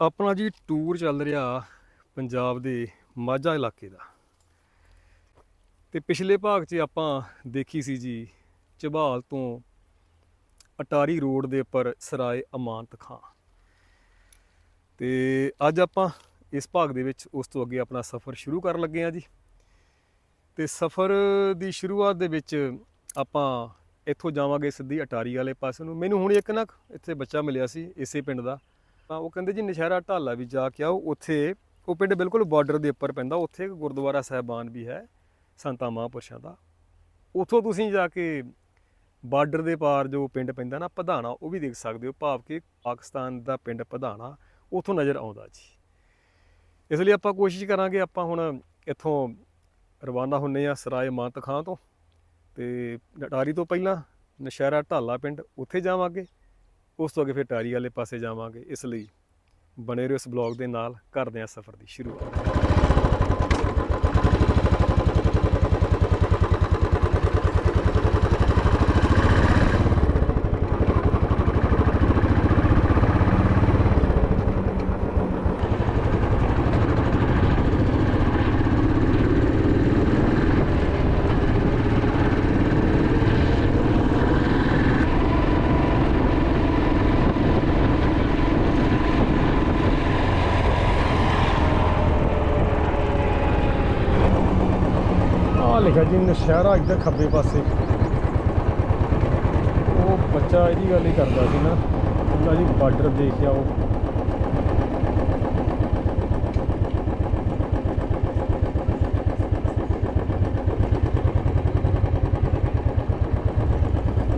ਆਪਣਾ ਜੀ ਟੂਰ ਚੱਲ ਰਿਹਾ ਪੰਜਾਬ ਦੇ ਮਾਝਾ ਇਲਾਕੇ ਦਾ। ਤੇ ਪਿਛਲੇ ਭਾਗ 'ਚ ਆਪਾਂ ਦੇਖੀ ਸੀ ਜੀ ਝਬਾਲ ਤੋਂ ਅਟਾਰੀ ਰੋਡ ਦੇ ਉੱਪਰ ਸਰਾਏ ਅਮਾਨਤ ਖਾਂ। ਤੇ ਅੱਜ ਆਪਾਂ ਇਸ ਭਾਗ ਦੇ ਵਿੱਚ ਉਸ ਤੋਂ ਅੱਗੇ ਆਪਣਾ ਸਫ਼ਰ ਸ਼ੁਰੂ ਕਰਨ ਲੱਗੇ ਹਾਂ ਜੀ। ਤੇ ਸਫ਼ਰ ਦੀ ਸ਼ੁਰੂਆਤ ਦੇ ਵਿੱਚ ਆਪਾਂ ਇੱਥੋਂ ਜਾਵਾਂਗੇ ਸਿੱਧੀ ਅਟਾਰੀ ਵਾਲੇ ਪਾਸੇ ਨੂੰ। ਮੈਨੂੰ ਹੁਣ ਇੱਕ ਨਾ ਇੱਥੇ ਬੱਚਾ ਮਿਲਿਆ ਸੀ, ਇਸੇ ਪਿੰਡ ਦਾ। ਤਾਂ ਉਹ ਕਹਿੰਦੇ ਜੀ ਨਸ਼ਹਿਰਾ ਢਾਲਾ ਵੀ ਜਾ ਕੇ ਆਓ, ਉੱਥੇ ਉਹ ਪਿੰਡ ਬਿਲਕੁਲ ਬਾਰਡਰ ਦੇ ਉੱਪਰ ਪੈਂਦਾ, ਉੱਥੇ ਇੱਕ ਗੁਰਦੁਆਰਾ ਸਾਹਿਬਾਨ ਵੀ ਹੈ ਸੰਤਾਂ ਮਹਾਂਪੁਰਸ਼ਾਂ ਦਾ। ਉੱਥੋਂ ਤੁਸੀਂ ਜਾ ਕੇ ਬਾਰਡਰ ਦੇ ਪਾਰ ਜੋ ਪਿੰਡ ਪੈਂਦਾ ਨਾ ਪਧਾਣਾ, ਉਹ ਵੀ ਦੇਖ ਸਕਦੇ ਹੋ, ਭਾਵ ਕਿ ਪਾਕਿਸਤਾਨ ਦਾ ਪਿੰਡ ਪਧਾਣਾ ਉੱਥੋਂ ਨਜ਼ਰ ਆਉਂਦਾ ਜੀ। ਇਸ ਲਈ ਆਪਾਂ ਕੋਸ਼ਿਸ਼ ਕਰਾਂਗੇ, ਆਪਾਂ ਹੁਣ ਇੱਥੋਂ ਰਵਾਨਾ ਹੁੰਨੇ ਆ ਸਰਾਏ ਮਾਨਤ ਖਾਂ ਤੋਂ ਤੇ ਟਾਰੀ ਤੋਂ ਪਹਿਲਾਂ ਨਸ਼ਹਿਰਾ ਢਾਲਾ ਪਿੰਡ, ਉੱਥੇ ਜਾਵਾਂਗੇ। ਉਸ ਤੋਂ ਅੱਗੇ ਫਿਰ ਟਾਰੀ ਵਾਲੇ ਪਾਸੇ ਜਾਵਾਂਗੇ, ਇਸ ਲਈ ਬਣੇ ਰਹੋ ਇਸ ਬਲੌਗ ਦੇ ਨਾਲ, ਕਰਦੇ ਹਾਂ ਸਫ਼ਰ ਦੀ ਸ਼ੁਰੂਆਤ। ਆ ਜੀ ਨਸ਼ਹਿਰਾ ਇੱਧਰ ਖੱਬੇ ਪਾਸੇ। ਉਹ ਬੱਚਾ ਇਹਦੀ ਗੱਲ ਹੀ ਕਰਦਾ ਸੀ ਨਾ। ਕਹਿੰਦਾ ਜੀ ਬਾਰਡਰ ਦੇਖ ਆਓ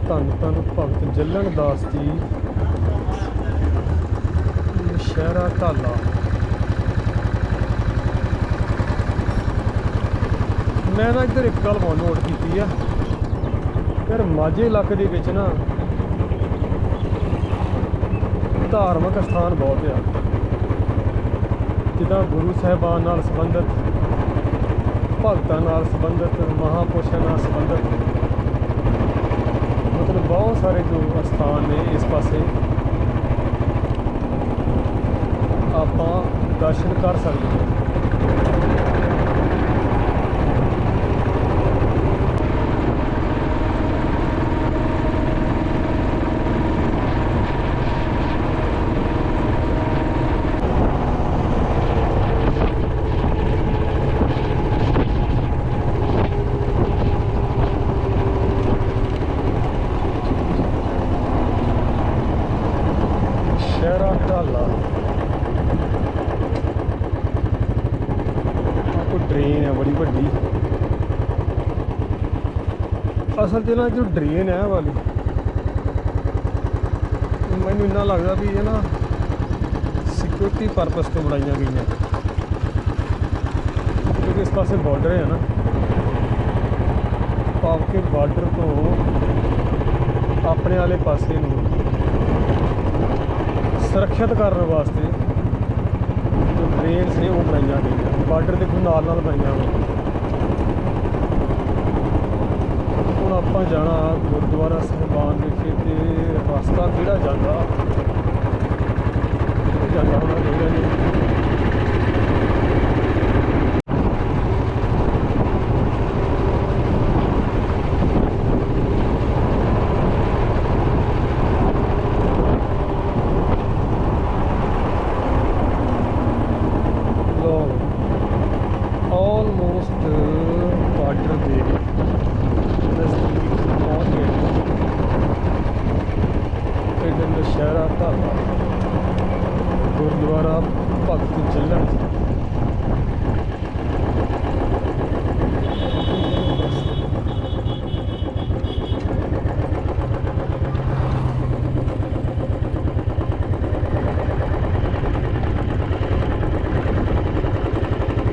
ਧੰਨ ਧੰਨ ਭਗਤ ਜੱਲਣ ਦਾਸ ਜੀ। ਨਸ਼ਹਿਰਾ ਢਾਲਾ। ਮੈਂ ਨਾ ਇੱਧਰ ਇੱਕ ਗੱਲ ਬਹੁਤ ਨੋਟ ਕੀਤੀ ਆ। ਯਾਰ ਮਾਝੇ ਇਲਾਕੇ ਦੇ ਵਿੱਚ ਨਾ ਧਾਰਮਿਕ ਸਥਾਨ ਬਹੁਤ ਆ। ਜਿੱਦਾਂ ਗੁਰੂ ਸਾਹਿਬਾਨ ਨਾਲ ਸੰਬੰਧਿਤ, ਭਗਤਾਂ ਨਾਲ ਸੰਬੰਧਿਤ, ਮਹਾਪੁਰਸ਼ਾਂ ਨਾਲ ਸੰਬੰਧਿਤ ਮਤਲਬ ਬਹੁਤ ਸਾਰੇ ਜੋ ਸਥਾਨ ਨੇ ਇਸ ਪਾਸੇ, ਆਪਾਂ ਦਰਸ਼ਨ ਕਰ ਸਕਦੇ ਹਾਂ। ਸ਼ਹਿਰਾ ਕੋਈ ਡਰੇਨ ਹੈ ਬੜੀ ਵੱਡੀ। ਅਸਲ 'ਚ ਨਾ ਜੋ ਡਰੇਨ ਹੈ ਵਾਲੀ, ਮੈਨੂੰ ਇੰਨਾ ਲੱਗਦਾ ਵੀ ਇਹ ਨਾ ਸਿਕਿਉਰਿਟੀ ਪਰਪਸ ਤੋਂ ਬਣਾਈਆਂ ਗਈਆਂ। ਕਿਉਂਕਿ ਇਸ ਪਾਸੇ ਬਾਰਡਰ ਹੈ ਨਾ। ਭਾਵ ਬਾਰਡਰ ਤੋਂ ਆਪਣੇ ਵਾਲੇ ਪਾਸੇ ਨੂੰ ਸੁਰੱਖਿਅਤ ਕਰਨ ਵਾਸਤੇ ਜੋ ਡਰੇਨਸ ਨੇ ਉਹ ਬਣਾਈਆਂ ਗਈਆਂ। ਬਾਰਡਰ ਦੇ ਕੋਈ ਨਾਲ ਨਾਲ ਬਣਾਈਆਂ ਹੋਈਆਂ। ਹੁਣ ਆਪਾਂ ਜਾਣਾ ਗੁਰਦੁਆਰਾ ਸਾਹਿਬਾਨ ਵਿਖੇ ਤੇ ਰਸਤਾ ਕਿਹੜਾ ਜਾਂਦਾ? ਕਿੱਥੇ ਜਾਂਦਾ ਹੋਣਾ ਦੇਖਿਆ ਜੀ ਲੋ ਆਲਮੋਸਟ ਬਾਰਡਰ ਦੇ ਨਜ਼ਦੀਕ ਪਹੁੰਚ ਗਏ ਪਿੰਡ ਨਸ਼ਹਿਰਾ ਢਾਬਾ ਗੁਰਦੁਆਰਾ ਭਗਤ ਜੱਲਣ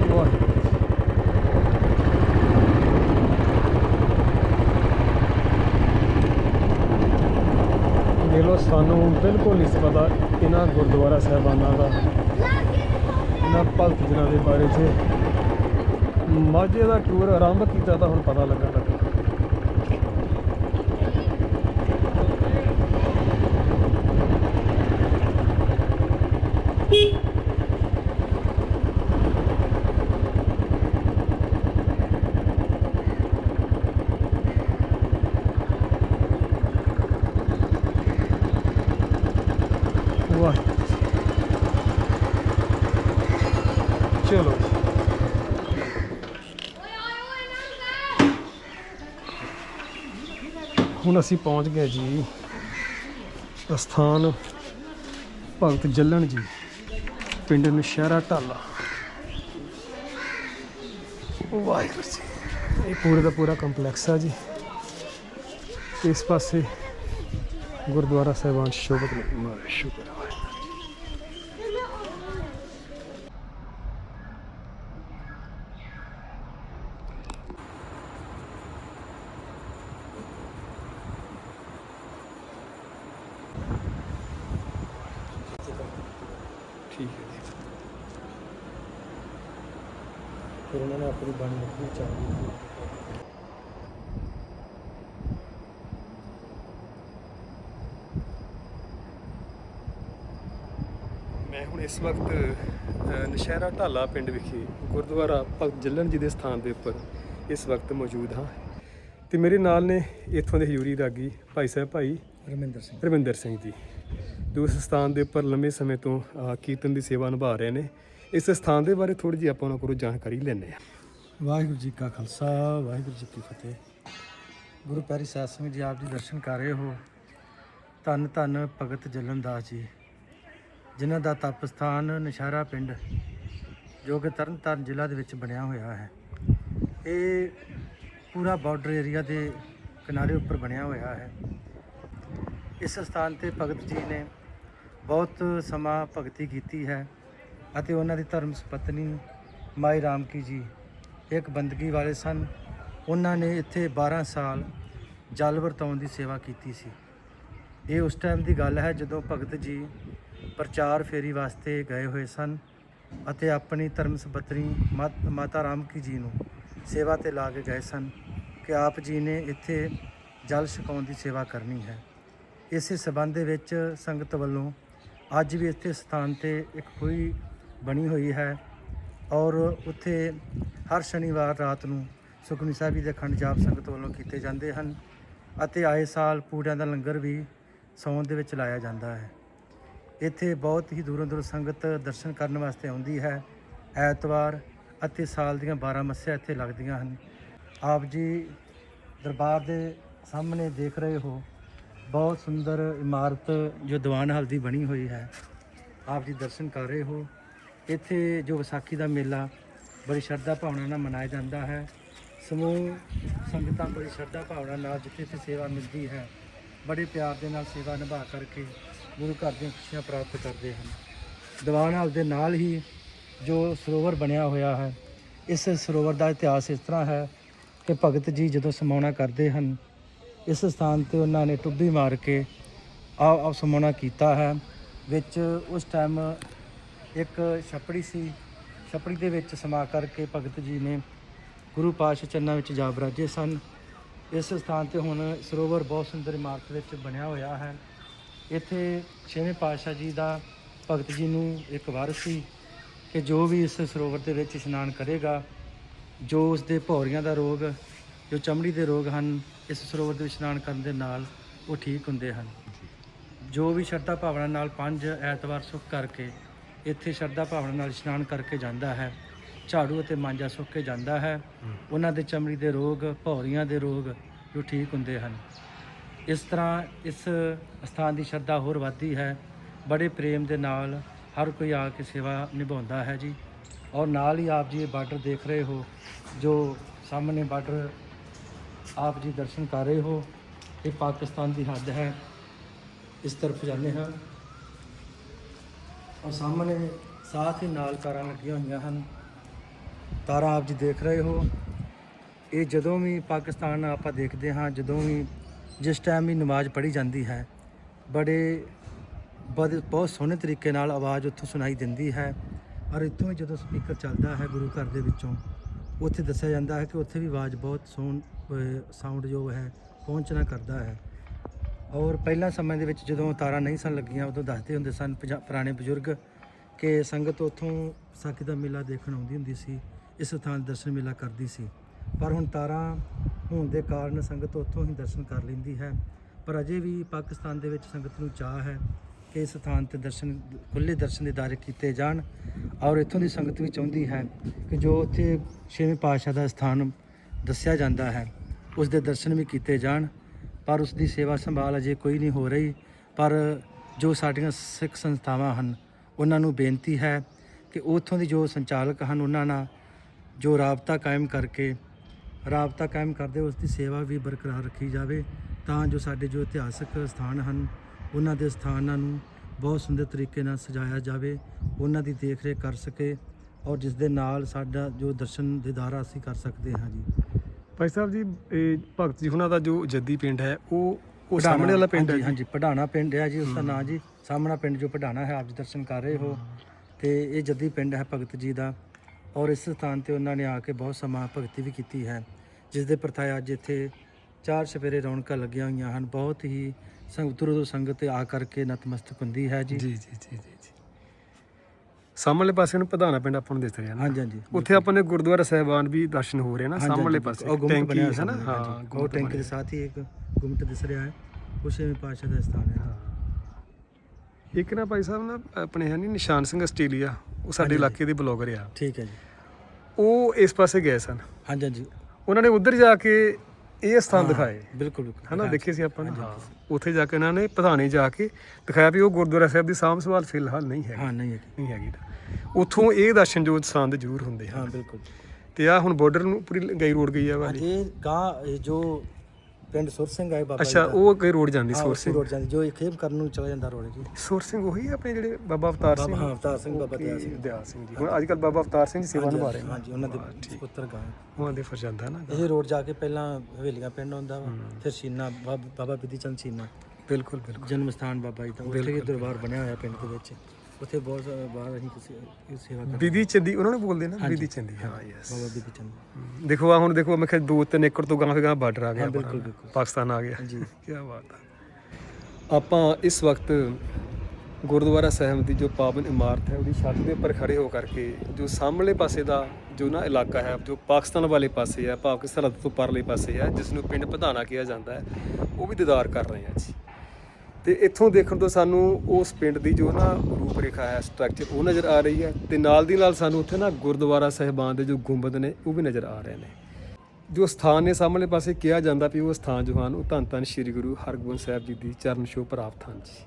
ਵਾਹਿਗੁਰੂ ਦੇਖ ਲਓ, ਸਾਨੂੰ ਬਿਲਕੁਲ ਨਹੀਂ ਸੀ ਪਤਾ ਇਹਨਾਂ ਗੁਰਦੁਆਰਾ ਸਾਹਿਬਾਨਾਂ ਦਾ, ਇਹਨਾਂ ਭਗਤ ਜਨਾਂ ਦੇ ਬਾਰੇ 'ਚ। ਮਾਝੇ ਦਾ ਟੂਰ ਆਰੰਭ ਕੀਤਾ ਤਾਂ ਹੁਣ ਪਤਾ ਲੱਗਣ ਲੱਗਾ ਚਲੋ ਹੁਣ ਅਸੀਂ ਪਹੁੰਚ ਗਏ ਜੀ ਅਸਥਾਨ ਭਗਤ ਜੱਲਣ ਜੀ, ਪਿੰਡ ਨਸ਼ਹਿਰਾ ਢਾਲਾ। ਵਾਹਿਗੁਰੂ ਜੀ, ਇਹ ਪੂਰੇ ਦਾ ਪੂਰਾ ਕੰਪਲੈਕਸ ਆ ਜੀ। ਇਸ ਪਾਸੇ ਗੁਰਦੁਆਰਾ ਸਾਹਿਬਾਨ ਸ਼ੋਭਤ ਨੇ ਸ਼ੁਕਰ ਠੀਕ ਹੈ ਜੀ। ਫਿਰ ਉਹਨਾਂ ਨੇ ਆਪਣੀ ਬਾਣੀ ਰੱਖਣੀ ਚਾਹੀਦੀ ਮੈਂ ਹੁਣ ਇਸ ਵਕਤ ਨਸ਼ਹਿਰਾ ਢਾਲਾ ਪਿੰਡ ਵਿਖੇ ਗੁਰਦੁਆਰਾ ਭਗਤ ਜੱਲਣ ਜੀ ਦੇ ਸਥਾਨ ਦੇ ਉੱਪਰ ਇਸ ਵਕਤ ਮੌਜੂਦ ਹਾਂ। ਤੇ ਮੇਰੇ ਨਾਲ ਨੇ ਇੱਥੋਂ ਦੇ ਹਜ਼ੂਰੀ ਰਾਗੀ ਭਾਈ ਸਾਹਿਬ ਭਾਈ ਰਮਿੰਦਰ ਸਿੰਘ। ਰਵਿੰਦਰ ਸਿੰਘ ਜੀ। ਜੋ ਇਸ ਸਥਾਨ ਦੇ ਉੱਪਰ ਲੰਮੇ ਸਮੇਂ ਤੋਂ ਕੀਰਤਨ ਦੀ ਸੇਵਾ ਨਿਭਾ ਰਹੇ ਨੇ। ਇਸ ਸਥਾਨ ਦੇ ਬਾਰੇ ਥੋੜੀ ਜਿਹੀ ਆਪਾਂ ਉਹਨਾਂ ਕੋਲੋਂ ਜਾਣਕਾਰੀ ਲੈਂਦੇ ਹਾਂ। ਵਾਹਿਗੁਰੂ ਜੀ ਕਾ ਖਾਲਸਾ, ਵਾਹਿਗੁਰੂ ਜੀ ਕੀ ਫਤਿਹ। ਗੁਰੂ ਪਿਆਰੀ ਸਾਧ ਸੰਗਤ ਜੀ, ਆਪ ਜੀ ਦਰਸ਼ਨ ਕਰ ਰਹੇ ਹੋ। ਧੰਨ ਧੰਨ ਭਗਤ ਜਲਨਦਾਸ ਜੀ, ਜਿਨ੍ਹਾਂ ਦਾ ਤਪ ਸਥਾਨ ਨਿਸ਼ਾਰਾ ਪਿੰਡ, ਜੋ ਕਿ ਤਰਨਤਾਰਨ ਜ਼ਿਲ੍ਹਾ ਦੇ ਵਿੱਚ ਬਣਿਆ ਹੋਇਆ ਹੈ। ਇਹ ਪੂਰਾ ਬਾਰਡਰ ਏਰੀਆ ਦੇ ਕਿਨਾਰੇ ਉੱਪਰ ਬਣਿਆ ਹੋਇਆ ਹੈ। ਇਸ ਸਥਾਨ ਤੇ ਭਗਤ ਜੀ ਨੇ ਬਹੁਤ ਸਮਾਂ ਭਗਤੀ ਕੀਤੀ ਹੈ ਅਤੇ ਉਹਨਾਂ ਦੀ ਧਰਮ ਸੁਪਤਨੀ ਮਾਈ ਰਾਮ ਕੀ ਜੀ ਇੱਕ ਬੰਦਗੀ ਵਾਲੇ ਸਨ। ਉਹਨਾਂ ਨੇ ਇੱਥੇ 12 ਸਾਲ ਜਲ ਵਰਤਾਉਣ ਦੀ ਸੇਵਾ ਕੀਤੀ ਸੀ। ਇਹ ਉਸ ਟਾਈਮ ਦੀ ਗੱਲ ਹੈ ਜਦੋਂ ਭਗਤ ਜੀ ਪ੍ਰਚਾਰ ਫੇਰੀ ਵਾਸਤੇ ਗਏ ਹੋਏ ਸਨ ਅਤੇ ਆਪਣੀ ਧਰਮ ਸੁਪਤਨੀ ਮਾਤ- ਮਾਤਾ ਰਾਮ ਕੀ ਜੀ ਨੂੰ ਸੇਵਾ ਤੇ ਲਾ ਕੇ ਗਏ ਸਨ ਕਿ ਆਪ ਜੀ ਨੇ ਇੱਥੇ ਜਲ ਛਕਾਉਣ ਦੀ ਸੇਵਾ ਕਰਨੀ ਹੈ। ਇਸੇ ਸਬੰਧ ਦੇ ਵਿੱਚ ਸੰਗਤ ਵੱਲੋਂ ਅੱਜ ਵੀ ਇੱਥੇ ਸਥਾਨ ਤੇ ਇੱਕ ਖੂਹੀ ਬਣੀ ਹੋਈ ਹੈ ਔਰ ਉੱਥੇ ਹਰ ਸ਼ਨੀਵਾਰ ਰਾਤ ਨੂੰ ਸੁਖਮਨੀ ਸਾਹਿਬ ਜੀ ਦੇ ਅਖੰਡ ਜਾਪ ਸੰਗਤ ਵੱਲੋਂ ਕੀਤੇ ਜਾਂਦੇ ਹਨ ਅਤੇ ਆਏ ਸਾਲ ਪੂੜਿਆਂ ਦਾ ਲੰਗਰ ਵੀ ਸੌਣ ਦੇ ਵਿੱਚ ਲਾਇਆ ਜਾਂਦਾ ਹੈ। ਇੱਥੇ ਬਹੁਤ ਹੀ ਦੂਰੋਂ ਦੂਰੋਂ ਸੰਗਤ ਦਰਸ਼ਨ ਕਰਨ ਵਾਸਤੇ ਆਉਂਦੀ ਹੈ। ਐਤਵਾਰ ਅਤੇ ਸਾਲ ਦੀਆਂ 12 ਮੱਸਿਆ ਇੱਥੇ ਲੱਗਦੀਆਂ ਹਨ। ਆਪ ਜੀ ਦਰਬਾਰ ਦੇ ਸਾਹਮਣੇ ਦੇਖ ਰਹੇ ਹੋ ਬਹੁਤ ਸੁੰਦਰ ਇਮਾਰਤ ਜੋ ਦੀਵਾਨ ਹਾਲ ਦੀ ਬਣੀ ਹੋਈ ਹੈ। ਆਪ ਜੀ ਦਰਸ਼ਨ ਕਰ ਰਹੇ ਹੋ। ਇੱਥੇ ਜੋ ਵਿਸਾਖੀ ਦਾ ਮੇਲਾ ਬੜੀ ਸ਼ਰਧਾ ਭਾਵਨਾ ਨਾਲ ਮਨਾਇਆ ਜਾਂਦਾ ਹੈ। ਸਮੂਹ ਸੰਗਤਾਂ ਬੜੀ ਸ਼ਰਧਾ ਭਾਵਨਾ ਨਾਲ ਜਿੱਥੇ ਇੱਥੇ ਸੇਵਾ ਮਿਲਦੀ ਹੈ, ਬੜੇ ਪਿਆਰ ਦੇ ਨਾਲ ਸੇਵਾ ਨਿਭਾ ਕਰਕੇ ਗੁਰੂ ਘਰ ਦੀਆਂ ਖੁਸ਼ੀਆਂ ਪ੍ਰਾਪਤ ਕਰਦੇ ਹਨ। ਦੀਵਾਨ ਹਾਲ ਦੇ ਨਾਲ ਹੀ ਜੋ ਸਰੋਵਰ ਬਣਿਆ ਹੋਇਆ ਹੈ, ਇਸ ਸਰੋਵਰ ਦਾ ਇਤਿਹਾਸ ਇਸ ਤਰ੍ਹਾਂ ਹੈ ਕਿ ਭਗਤ ਜੀ ਜਦੋਂ ਸਮਾਉਣਾ ਕਰਦੇ ਹਨ ਇਸ ਸਥਾਨ ਤੇ ਉਹਨਾਂ ਨੇ ਟੁੱਬੀ ਮਾਰ ਕੇ ਆ ਆ ਸਮਾਉਣਾ ਕੀਤਾ ਹੈ, ਵਿੱਚ ਉਸ ਟਾਈਮ ਇੱਕ ਛਪੜੀ ਸੀ, ਛਪੜੀ ਦੇ ਵਿੱਚ ਸਮਾ ਕਰਕੇ ਭਗਤ ਜੀ ਨੇ ਗੁਰੂ ਪਾਤਸ਼ਾਹ ਚੰਨਾਂ ਵਿੱਚ ਜਾ ਬਰਾਜੇ ਸਨ। ਇਸ ਸਥਾਨ ਤੇ ਹੁਣ ਸਰੋਵਰ ਬਹੁਤ ਸੁੰਦਰ ਇਮਾਰਤ ਵਿੱਚ ਬਣਿਆ ਹੋਇਆ ਹੈ। ਇੱਥੇ ਛੇਵੇਂ ਪਾਤਸ਼ਾਹ ਜੀ ਦਾ ਭਗਤ ਜੀ ਨੂੰ ਇੱਕ ਵਾਰ ਸੀ ਕਿ ਜੋ ਵੀ ਇਸ ਸਰੋਵਰ ਦੇ ਵਿੱਚ ਇਸ਼ਨਾਨ ਕਰੇਗਾ, ਜੋ ਉਸ ਦੇ ਭੌਰੀਆਂ ਦਾ ਰੋਗ ਜੋ ਚਮੜੀ ਦੇ ਰੋਗ ਹਨ, ਇਸ ਸਰੋਵਰ ਦੇ ਇਸ਼ਨਾਨ ਕਰਨ ਦੇ ਨਾਲ ਉਹ ਠੀਕ ਹੁੰਦੇ ਹਨ। ਜੋ ਵੀ ਸ਼ਰਧਾ ਭਾਵਨਾ ਨਾਲ ਪੰਜ ਐਤਵਾਰ ਸੁੱਖ ਕਰਕੇ ਇੱਥੇ ਸ਼ਰਧਾ ਭਾਵਨਾ ਨਾਲ ਇਸ਼ਨਾਨ ਕਰਕੇ ਜਾਂਦਾ ਹੈ, ਝਾੜੂ ਅਤੇ ਮਾਂਜਾ ਸੁੱਕ ਕੇ ਜਾਂਦਾ ਹੈ, ਉਹਨਾਂ ਦੇ ਚਮੜੀ ਦੇ ਰੋਗ, ਭੌਰੀਆਂ ਦੇ ਰੋਗ ਜੋ ਠੀਕ ਹੁੰਦੇ ਹਨ। ਇਸ ਤਰ੍ਹਾਂ ਇਸ ਸਥਾਨ ਦੀ ਸ਼ਰਧਾ ਹੋਰ ਵੱਧਦੀ ਹੈ। ਬੜੇ ਪ੍ਰੇਮ ਦੇ ਨਾਲ ਹਰ ਕੋਈ ਆ ਕੇ ਸੇਵਾ ਨਿਭਾਉਂਦਾ ਹੈ ਜੀ। ਔਰ ਨਾਲ ਹੀ ਆਪ ਜੀ ਇਹ ਬਾਰਡਰ ਦੇਖ ਰਹੇ ਹੋ, ਜੋ ਸਾਹਮਣੇ ਬਾਰਡਰ ਆਪ ਜੀ ਦਰਸ਼ਨ ਕਰ ਰਹੇ ਹੋ, ਇਹ ਪਾਕਿਸਤਾਨ ਦੀ ਹੱਦ ਹੈ। ਇਸ ਤਰਫ ਜਾਂਦੇ ਹਾਂ। ਔਰ ਸਾਹਮਣੇ ਸਾਥ ਹੀ ਨਾਲ ਤਾਰਾਂ ਲੱਗੀਆਂ ਹੋਈਆਂ ਹਨ। ਤਾਰਾਂ ਆਪ ਜੀ ਦੇਖ ਰਹੇ ਹੋ। ਇਹ ਜਦੋਂ ਵੀ ਪਾਕਿਸਤਾਨ ਆਪਾਂ ਦੇਖਦੇ ਹਾਂ, ਜਦੋਂ ਵੀ ਜਿਸ ਟਾਈਮ ਵੀ ਨਮਾਜ਼ ਪੜ੍ਹੀ ਜਾਂਦੀ ਹੈ, ਬੜੇ ਬਦ- ਬਹੁਤ ਸੋਹਣੇ ਤਰੀਕੇ ਨਾਲ ਆਵਾਜ਼ ਉੱਥੋਂ ਸੁਣਾਈ ਦਿੰਦੀ ਹੈ। ਔਰ ਇੱਥੋਂ ਹੀ ਜਦੋਂ ਸਪੀਕਰ ਚੱਲਦਾ ਹੈ ਗੁਰੂ ਘਰ ਦੇ ਵਿੱਚੋਂ, ਉੱਥੇ ਦੱਸਿਆ ਜਾਂਦਾ ਹੈ ਕਿ ਉੱਥੇ ਵੀ ਆਵਾਜ਼ ਬਹੁਤ ਸੋਹਣ ਸਾਊਂਡ ਜੋ ਹੈ ਪਹੁੰਚਣਾ ਕਰਦਾ ਹੈ। ਔਰ ਪਹਿਲਾਂ ਸਮੇਂ ਦੇ ਵਿੱਚ ਜਦੋਂ ਤਾਰਾਂ ਨਹੀਂ ਸਨ ਲੱਗੀਆਂ, ਉਦੋਂ ਦੱਸਦੇ ਹੁੰਦੇ ਸਨ ਪੰਜਾ- ਪੁਰਾਣੇ ਬਜ਼ੁਰਗ ਕਿ ਸੰਗਤ ਉੱਥੋਂ ਸਾਖੀ ਦਾ ਮੇਲਾ ਦੇਖਣ ਆਉਂਦੀ ਹੁੰਦੀ ਸੀ, ਇਸ ਸਥਾਨ ਦਰਸ਼ਨ ਮੇਲਾ ਕਰਦੀ ਸੀ। ਪਰ ਹੁਣ ਤਾਰਾਂ ਹੋਣ ਦੇ ਕਾਰਨ ਸੰਗਤ ਉੱਥੋਂ ਹੀ ਦਰਸ਼ਨ ਕਰ ਲੈਂਦੀ ਹੈ। ਪਰ ਅਜੇ ਵੀ ਪਾਕਿਸਤਾਨ ਦੇ ਵਿੱਚ ਸੰਗਤ ਨੂੰ ਚਾਹ ਹੈ ਕਿ ਇਸ ਸਥਾਨ ਤੇ ਦਰਸ਼ਨ ਖੁੱਲੇ ਦਰਸ਼ਨ ਦੇ ਦਾਇਰੇ ਕੀਤੇ ਜਾਣ। ਔਰ ਇੱਥੋਂ ਦੀ ਸੰਗਤ ਵੀ ਚਾਹੁੰਦੀ ਹੈ ਕਿ ਜੋ ਉੱਥੇ ਛੇਵੇਂ ਪਾਤਸ਼ਾਹ ਦਾ ਸਥਾਨ ਦੱਸਿਆ ਜਾਂਦਾ ਹੈ। ਉਸ ਦੇ ਦਰਸ਼ਨ ਵੀ ਕੀਤੇ ਜਾਣ, ਪਰ ਉਸ ਦੀ ਸੇਵਾ ਸੰਭਾਲ ਅਜੇ ਕੋਈ ਨਹੀਂ ਹੋ ਰਹੀ, ਪਰ ਜੋ ਸਾਡੀਆਂ ਸਿੱਖ ਸੰਸਥਾਵਾਂ ਹਨ, ਉਹਨਾਂ ਨੂੰ ਬੇਨਤੀ ਹੈ ਕਿ ਉੱਥੋਂ ਦੀ ਜੋ ਸੰਚਾਲਕ ਹਨ, ਉਹਨਾਂ ਨਾਲ ਜੋ ਰਾਬਤਾ ਕਾਇਮ ਕਰਕੇ, ਰਾਬਤਾ ਕਾਇਮ ਕਰਦੇ ਉਸ ਦੀ ਸੇਵਾ ਵੀ ਬਰਕਰਾਰ ਰੱਖੀ ਜਾਵੇ, ਤਾਂ ਜੋ ਸਾਡੇ ਜੋ ਇਤਿਹਾਸਕ ਸਥਾਨ ਹਨ, ਉਹਨਾਂ ਦੇ ਸਥਾਨਾਂ ਨੂੰ ਬਹੁਤ ਸੁੰਦਰ ਤਰੀਕੇ ਨਾਲ ਸਜਾਇਆ ਜਾਵੇ, ਉਹਨਾਂ ਦੀ ਦੇਖ ਰੇਖ ਕਰ ਸਕੇ ਔਰ ਜਿਸ ਦੇ ਨਾਲ ਸਾਡਾ ਜੋ ਦਰਸ਼ਨ ਦੀਦਾਰਾ ਅਸੀਂ ਕਰ ਸਕਦੇ ਹਾਂ ਜੀ। ਭਾਈ ਸਾਹਿਬ ਜੀ ਇਹ ਭਗਤ ਜੀ ਹੁਣਾਂ ਦਾ ਜੋ ਜੱਦੀ ਪਿੰਡ ਹੈ ਉਹ ਉਹ ਸਾਹਮਣੇ ਵਾਲਾ ਪਿੰਡ ਹੈ ਜੀ? ਹਾਂਜੀ ਪਢਾਣਾ ਪਿੰਡ ਹੈ ਜੀ ਉਸ ਦਾ ਨਾਂ ਜੀ ਸਾਹਮਣਾ ਪਿੰਡ ਜੋ ਪਢਾਣਾ ਹੈ ਆਪ ਜੀ ਦਰਸ਼ਨ ਕਰ ਰਹੇ ਹੋ। ਤੇ ਇਹ ਜੱਦੀ ਪਿੰਡ ਹੈ ਭਗਤ ਜੀ ਦਾ। ਔਰ ਇਸ ਸਥਾਨ ਤੇ ਉਹਨਾਂ ਨੇ ਆ ਕੇ ਬਹੁਤ ਸਮਾਂ ਭਗਤੀ ਵੀ ਕੀਤੀ ਹੈ। ਜਿਸ ਦੇ ਪ੍ਰਥਾਏ ਅੱਜ ਇੱਥੇ ਚਾਰ ਸਵੇਰੇ ਰੌਣਕਾਂ ਲੱਗੀਆਂ ਹੋਈਆਂ ਹਨ। ਬਹੁਤ ਹੀ ਸੰਗਤਰੋ ਤੋਂ ਸੰਗਤ ਆ ਕਰਕੇ ਨਤਮਸਤਕ ਹੁੰਦੀ ਹੈ ਜੀ ਜੀ ਜੀ ਜੀ ਜੀ। ਸਾਹਮਣੇ ਪਾਸੇ ਨੂੰ ਪ੍ਰਧਾਨਾ ਪਿੰਡ ਆਪਾਂ ਨੂੰ ਦਿਸ ਰਿਹਾ ਨਾ। ਹਾਂਜੀ ਹਾਂਜੀ। ਉੱਥੇ ਆਪਾਂ ਨੇ ਗੁਰਦੁਆਰਾ ਸਾਹਿਬਾਨ ਵੀ ਦਰਸ਼ਨ ਹੋ ਰਹੇ ਨਾ ਹਾਂਜੀ, ਸਾਹਮਣੇ ਹਾਂਜੀ, ਪਾਸੇ। ਉਹ ਗੁੰਮਟ ਬਣਿਆ ਹੈ ਨਾ ਹਾਂ। ਉਹ ਗੁੰਮਟ ਟੈਂਕੀ ਦੇ ਬਣਿਆ। ਸਾਥ ਹੀ ਇੱਕ ਗੁੰਮਟ ਦਿਸ ਰਿਹਾ ਹੈ ਉਹ ਛੇਵੇਂ ਪਾਤਸ਼ਾਹ ਦਾ ਸਥਾਨ ਹੈ। ਹਾਂ। ਇੱਕ ਨਾ ਭਾਈ ਸਾਹਿਬ ਨਾ ਆਪਣੇ ਹੈ ਨਹੀਂ ਨਿਸ਼ਾਨ ਸਿੰਘ ਆਸਟ੍ਰੇਲੀਆ ਉਹ ਸਾਡੇ ਇਲਾਕੇ ਦੇ ਬਲੌਗਰ ਆ ਠੀਕ ਹੈ ਜੀ। ਉਹ ਇਸ ਪਾਸੇ ਗਏ ਸਨ। ਹਾਂਜੀ ਹਾਂਜੀ। ਉਹਨਾਂ ਨੇ ਉੱਧਰ ਜਾ ਕੇ ਇਹ ਸਥਾਨ ਦਿਖਾਏ। ਬਿਲਕੁਲ ਬਿਲਕੁਲ। ਹਨਾ ਦੇਖੇ ਸੀ ਆਪਾਂ ਨੇ। ਉੱਥੇ ਜਾ ਕੇ ਉਹਨਾਂ ਨੇ ਪ੍ਰਧਾਨੇ ਜਾ ਕੇ ਦਿਖਾਇਆ ਵੀ ਉਹ ਗੁਰਦੁਆਰਾ ਸਾਹਿਬ ਦੀ ਸਾਂਭ ਸੰਭਾਲ ਫਿਲਹਾਲ ਨਹੀਂ ਹੈ ਹਾਂ ਨਹੀਂ ਹੈ ਨਹੀਂ ਹੈਗੀ ਉੱਥੋਂ ਇਹ ਦਰਸ਼ਨ ਜੋ ਸਥਾਨ ਦੇ ਜ਼ਰੂਰ ਹੁੰਦੇ ਹਾਂ ਬਿਲਕੁਲ। ਤੇ ਆ ਹੁਣ ਬਾਰਡਰ ਨੂੰ ਪੂਰੀ ਗਈ ਰੋਡ ਗਈ ਆ ਵਾਲੀ। ਅਜੇ ਗਾਂ ਇਹ ਜੋ ਪਿੰਡ ਸੁਰ ਸਿੰਘ ਹੈ ਬਾਬਾ ਅੱਛਾ ਉਹ ਗਈ ਰੋਡ ਜਾਂਦੀ ਸੋਰ ਸਿੰਘ। ਰੋਡ ਜਾਂਦੀ ਜੋ ਖੇਮ ਕਰਨ ਨੂੰ ਚਲਾ ਜਾਂਦਾ ਰੋਡ ਜੀ। ਸੋਰ ਸਿੰਘ ਉਹੀ ਆਪਣੇ ਜਿਹੜੇ ਬਾਬਾ ਅਵਤਾਰ ਸਿੰਘ? ਬਾਬਾ ਅਵਤਾਰ ਸਿੰਘ, ਬਾਬਾ ਦਿਆਲ ਸਿੰਘ। ਦਿਆਲ ਸਿੰਘ ਜੀ। ਹੁਣ ਅੱਜ ਕੱਲ ਬਾਬਾ ਅਵਤਾਰ ਸਿੰਘ ਜੀ ਸੇਵਾ ਨਿਭਾ ਰਹੇ ਹਾਂਜੀ ਉਹਨਾਂ ਦੇ। ਪੁੱਤਰ ਗਾਂ। ਉਹਨਾਂ ਦੇ ਫਰਜ਼ੰਦ ਹੈ ਨਾ। ਇਹ ਰੋਡ ਜਾ ਕੇ ਪਹਿਲਾਂ ਹਵੇਲੀਆਂ ਪਿੰਡ ਹੁੰਦਾ ਵਾ ਫਿਰ ਸੀਨਾ ਬਾਬ- ਬਿੱਦੀ ਚੰਦ ਸੀਨਾ। ਬਿਲਕੁਲ ਬਿਲਕੁਲ। ਜਨਮ ਸਥਾਨ ਬਾਬਾ ਜੀ ਦਾ ਉੱਥੇ ਦਰਬਾਰ ਬਣਿਆ ਹੋਇਆ ਪਿੰਡ ਦੇ ਵਿੱਚ। ਉੱਥੇ ਬਹੁਤ ਬਾਹਰ ਅਸੀਂ ਕਿਸੇ ਇਹ ਸੇਵਾ ਕਰਦੇ ਬੀਦੀ ਚੰਦੀ ਉਹਨਾਂ ਨੂੰ ਬੋਲਦੇ ਨਾ। ਬੀਦੀ ਚੰਦੀ ਹਾਂ ਯੈਸ ਬਾਬਾ ਬਿੱਦੀ ਚੰਦ। ਦੇਖੋ ਆ ਹੁਣ ਦੇਖੋ ਮੈਂ ਕਿਹਾ 2-3 ਏਕੜ ਤੋਂ ਗਾਂ ਗਾਂ ਬਾਰਡਰ ਆ ਗਿਆ ਹਾਂ, ਬਿਲਕੁਲ, ਆਪਣਾ। ਬਿਲਕੁਲ। ਪਾਕਿਸਤਾਨ ਆ ਗਿਆ। ਜੀ ਕੀ ਬਾਤ ਆ। ਆਪਾਂ ਇਸ ਵਕਤ ਗੁਰਦੁਆਰਾ ਸਾਹਿਬ ਦੀ ਜੋ ਪਾਵਨ ਇਮਾਰਤ ਹੈ ਉਹਦੀ ਛੱਤ ਦੇ ਉੱਪਰ ਖੜੇ ਹੋ ਕਰਕੇ ਜੋ ਸਾਹਮਣੇ ਪਾਸੇ ਦਾ ਜੋ ਨਾ ਇਲਾਕਾ ਹੈ ਜੋ ਪਾਕਿਸਤਾਨ ਵਾਲੇ ਪਾਸੇ ਹੈ ਭਾਵ ਕਿ ਸਰਹੱਦ ਤੋਂ ਪਰਲੇ ਪਾਸੇ ਹੈ ਜਿਸ ਨੂੰ ਪਿੰਡ ਪਧਾਨਾ ਕਿਹਾ ਜਾਂਦਾ ਹੈ ਉਹ ਵੀ ਦੀਦਾਰ ਕਰ ਰਹੇ ਹਾਂ ਜੀ। ਤੇ ਇੱਥੋਂ ਦੇਖਣ ਤੋਂ ਸਾਨੂੰ ਉਸ ਪਿੰਡ ਦੀ ਜੋ ਨਾ ਰੂਪ ਰੇਖਾ ਹੈ ਸਟਰਕਚਰ ਉਹ ਨਜ਼ਰ ਆ ਰਹੀ ਹੈ ਤੇ ਨਾਲ ਦੀ ਨਾਲ ਸਾਨੂੰ ਉੱਥੇ ਨਾ ਗੁਰਦੁਆਰਾ ਸਾਹਿਬਾਨ ਦੇ ਜੋ ਗੁੰਬਦ ਨੇ, ਉਹ ਵੀ ਨਜ਼ਰ ਆ ਰਹੇ ਨੇ। ਜੋ ਸਥਾਨ ਨੇ, ਸਾਹਮਣੇ ਪਾਸੇ ਕਿਹਾ ਜਾਂਦਾ ਵੀ ਉਹ ਸਥਾਨ ਜੋ ਹਨ, ਉਹ ਧੰਨ ਧੰਨ ਸ੍ਰੀ ਗੁਰੂ ਹਰਗੋਬਿੰਦ ਸਾਹਿਬ ਜੀ ਦੀ ਚਰਨ ਛੋਹ ਪ੍ਰਾਪਤ ਹਨ ਜੀ।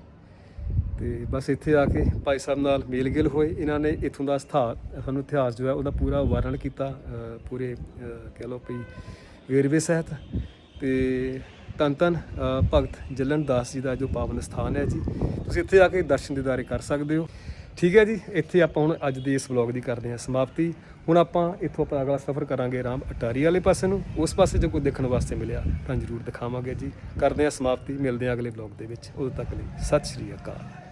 ਤੇ ਬਸ ਇੱਥੇ ਆ ਕੇ ਭਾਈ ਸਾਹਿਬ ਨਾਲ ਮੇਲ ਗਿਲ ਹੋਏ। ਇਹਨਾਂ ਨੇ ਇੱਥੋਂ ਦਾ ਸਥਾਨ ਸਾਨੂੰ ਇਤਿਹਾਸ ਜੋ ਹੈ, ਉਹਦਾ ਪੂਰਾ ਵਰਣਨ ਕੀਤਾ ਪੂਰੇ ਕਹਿ ਲਓ ਵੀ ਵੇਰਵੇ ਸਹਿਤ। ਤੇ ਧੰਨ ਧੰਨ ਭਗਤ ਜੱਲਨ ਦਾਸ ਜੀ ਦਾ ਜੋ ਪਾਵਨ ਸਥਾਨ ਹੈ ਜੀ। ਤੁਸੀਂ ਇੱਥੇ ਆ ਕੇ ਦਰਸ਼ਨ ਦੀਦਾਰੇ ਕਰ ਸਕਦੇ ਹੋ। ਠੀਕ ਹੈ ਜੀ, ਇੱਥੇ ਆਪਾਂ ਹੁਣ ਅੱਜ ਦੇ ਇਸ ਵਲੌਗ ਦੀ ਕਰਦੇ ਹਾਂ ਸਮਾਪਤੀ। ਹੁਣ ਆਪਾਂ ਇੱਥੋਂ ਆਪਾਂ ਅਗਲਾ ਸਫ਼ਰ ਕਰਾਂਗੇ ਰਾਮ ਅਟਾਰੀ ਵਾਲੇ ਪਾਸੇ ਨੂੰ। ਉਸ ਪਾਸੇ ਜੋ ਕੋਈ ਦੇਖਣ ਵਾਸਤੇ ਮਿਲਿਆ, ਤਾਂ ਜ਼ਰੂਰ ਦਿਖਾਵਾਂਗੇ ਜੀ। ਕਰਦੇ ਹਾਂ ਸਮਾਪਤੀ, ਮਿਲਦੇ ਹਾਂ ਅਗਲੇ ਵਲੌਗ ਦੇ ਵਿੱਚ। ਉਦੋਂ ਤੱਕ ਲਈ ਸਤਿ ਸ਼੍ਰੀ ਅਕਾਲ।